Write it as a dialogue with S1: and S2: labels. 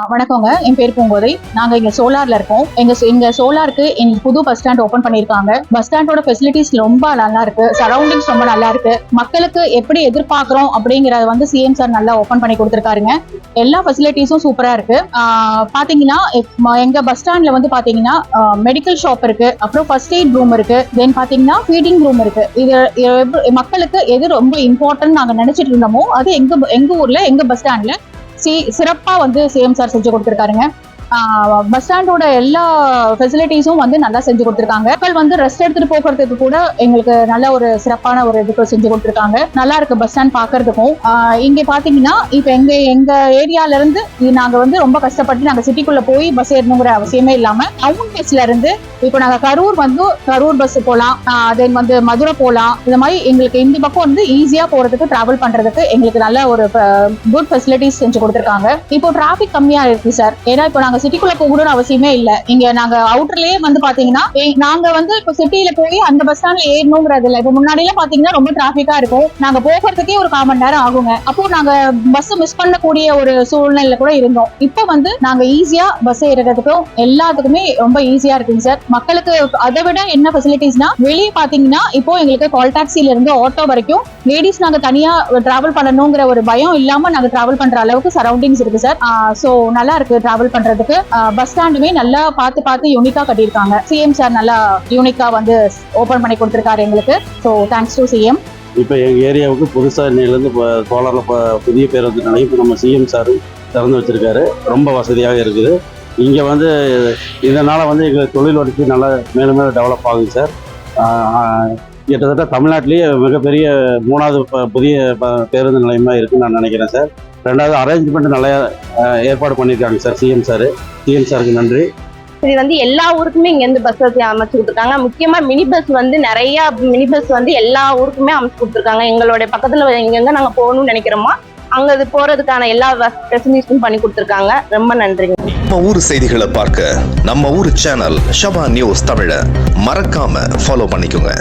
S1: வணக்கங்க. என் பேர் பூங்கோதை. நாங்க இங்க சோலார்ல இருக்கோம். எங்க எங்க சோலாருக்கு எங்க புது பஸ் ஸ்டாண்ட் ஓபன் பண்ணிருக்காங்க. பஸ் ஸ்டாண்டோட ஃபெசிலிட்டிஸ் ரொம்ப நல்லா இருக்கு சரௌண்டிங்ஸ் ரொம்ப நல்லா இருக்கு மக்களுக்கு எப்படி எதிர்பார்க்கறோம் அப்படிங்கறத வந்து சிஎம் சார் நல்லா ஓபன் பண்ணி கொடுத்துருக்காருங்க. எல்லா ஃபெசிலிட்டிஸும் சூப்பரா இருக்கு. பாத்தீங்கன்னா எங்க பஸ் ஸ்டாண்ட்ல வந்து பாத்தீங்கன்னா மெடிக்கல் ஷாப் இருக்கு. அப்புறம் ஃபர்ஸ்ட் எய்ட் ரூம் இருக்கு. தென் பாத்தீங்கன்னா ஃபீடிங் ரூம் இருக்கு. இது மக்களுக்கு எது ரொம்ப இம்பார்ட்டன்ட் நாங்க நினைச்சிட்டு இருந்தோமோ அது எங்க எங்க ஊர்ல எங்க பஸ் ஸ்டாண்ட்ல சி சிறப்பாக வந்து சிஎம் சார் செஞ்சு கொடுத்துருக்காருங்க. பஸ் ஸ்டாண்டோட எல்லா ஃபெசிலிட்டிஸும் வந்து நல்லா செஞ்சு கொடுத்துருக்காங்க. மக்கள் வந்து ரெஸ்ட் எடுத்துட்டு போகிறதுக்கு கூட எங்களுக்கு நல்ல ஒரு சிறப்பான ஒரு இதுக்கு செஞ்சு கொடுத்துருக்காங்க. நல்லா இருக்கு பஸ் ஸ்டாண்ட் பாக்குறதுக்கும். இங்க பாத்தீங்கன்னா இப்ப எங்க எங்க ஏரியால இருந்து நாங்க வந்து ரொம்ப கஷ்டப்பட்டு நாங்க சிட்டிக்குள்ள போய் பஸ் ஏறணுங்கிற அவசியமே இல்லாம டவுன் பஸ்ல இருந்து இப்போ நாங்க கரூர் வந்து கரூர் பஸ் போலாம். தென் வந்து மதுரை போலாம். இந்த மாதிரி எங்களுக்கு இந்த பக்கம் வந்து ஈஸியா போறதுக்கு டிராவல் பண்றதுக்கு எங்களுக்கு நல்ல ஒரு குட் ஃபெசிலிட்டிஸ் செஞ்சு கொடுத்துருக்காங்க. இப்போ டிராபிக் கம்மியா இருக்கு சார் ஏன்னா இப்போ நாங்க சிட்டிக்குள்ள போகணும்னு அவசியமே இல்ல. இங்க நாங்க அவுட்டர்லயே வந்து பாத்தீங்கன்னா நாங்க வந்து இப்போ சிட்டில போய் அந்த பஸ் ஸ்டாண்ட்ல ஏறணுங்கிறது இல்ல. இப்போ முன்னாடி எல்லாம் பாத்தீங்கன்னா ரொம்ப டிராபிக்கா இருக்கும். நாங்க போகிறதுக்கே ஒரு கால் மணி நேரம் ஆகுங்க. அப்போ நாங்க பஸ் மிஸ் பண்ணக்கூடிய ஒரு சூழ்நிலையில கூட இருந்தோம். இப்போ வந்து நாங்க ஈஸியா பஸ் ஏறுறதுக்கும் எல்லாத்துக்குமே ரொம்ப ஈஸியா இருக்குங்க சார். மக்களுக்கு அதை விட என்ன ஃபெசிலிட்டிஸ்னா வெளியே பாத்தீங்கன்னா இப்போ எங்களுக்கு கால் டாக்ஸில இருந்து ஆட்டோ வரைக்கும் லேடிஸ் நாங்க தனியா டிராவல் பண்ணணுங்கிற ஒரு பயம் இல்லாம நாங்க டிராவல் பண்ற அளவுக்கு சரௌண்டிங்ஸ் இருக்கு சார். சோ நல்லா இருக்கு டிராவல் பண்றதுக்கு. பஸ் ஸ்டாண்டுமே நல்லா பார்த்து பார்த்து யூனிக்கா கட்டியிருக்காங்க. சிஎம் சார் நல்லா யூனிக்கா வந்து ஓபன் பண்ணி கொடுத்துருக்காரு எங்களுக்கு. ஸோ தேங்க்ஸ் டு சிஎம்
S2: இப்போ எங்கள் ஏரியாவுக்கு புதுசாக இன்னையிலேருந்து இப்போ கோலாரில் இப்போ புதிய பேருந்து நிலையம் இப்போ நம்ம சிஎம் சார் திறந்து வச்சிருக்காரு. ரொம்ப வசதியாக இருக்குது. இங்கே வந்து இதனால் வந்து எங்கள் தொழில் வளர்ச்சி நல்லா மேலும் மேலும் டெவலப் ஆகுது சார் கிட்டத்தட்ட தமிழ்நாட்டிலேயே மிகப்பெரிய மூணாவது புதிய ப- பேருந்து நிலையமாக இருக்குன்னு நான் நினைக்கிறேன் சார். ரெண்டாவது அரேஞ்ச்மெண்ட் நல்லா ஏற்பாடு பண்ணியிருக்காங்க சார். CM sir. சிஎம் சாருக்கு நன்றி.
S3: இது வந்து எல்லா ஊருக்குமே இங்கேருந்து பஸ் வசதி அமைச்சு கொடுத்துருக்காங்க. முக்கியமாக மினி பஸ் வந்து நிறையா மினி பஸ் வந்து எல்லா ஊருக்குமே அமைச்சு கொடுத்துருக்காங்க. எங்களுடைய பக்கத்தில் எங்கெங்கே நாங்கள் போகணும்னு நினைக்கிறோமோ? அங்க அது போறதுக்கான எல்லா ஃபெசிலிட்டிஸும் பண்ணி கொடுத்துருக்காங்க. ரொம்ப நன்றிங்க.
S4: நம்ம ஊர் செய்திகளை பார்க்க நம்ம ஊர் சேனல் ஷபா நியூஸ் தமிழ மறக்காம ஃபாலோ பண்ணிக்கோங்க.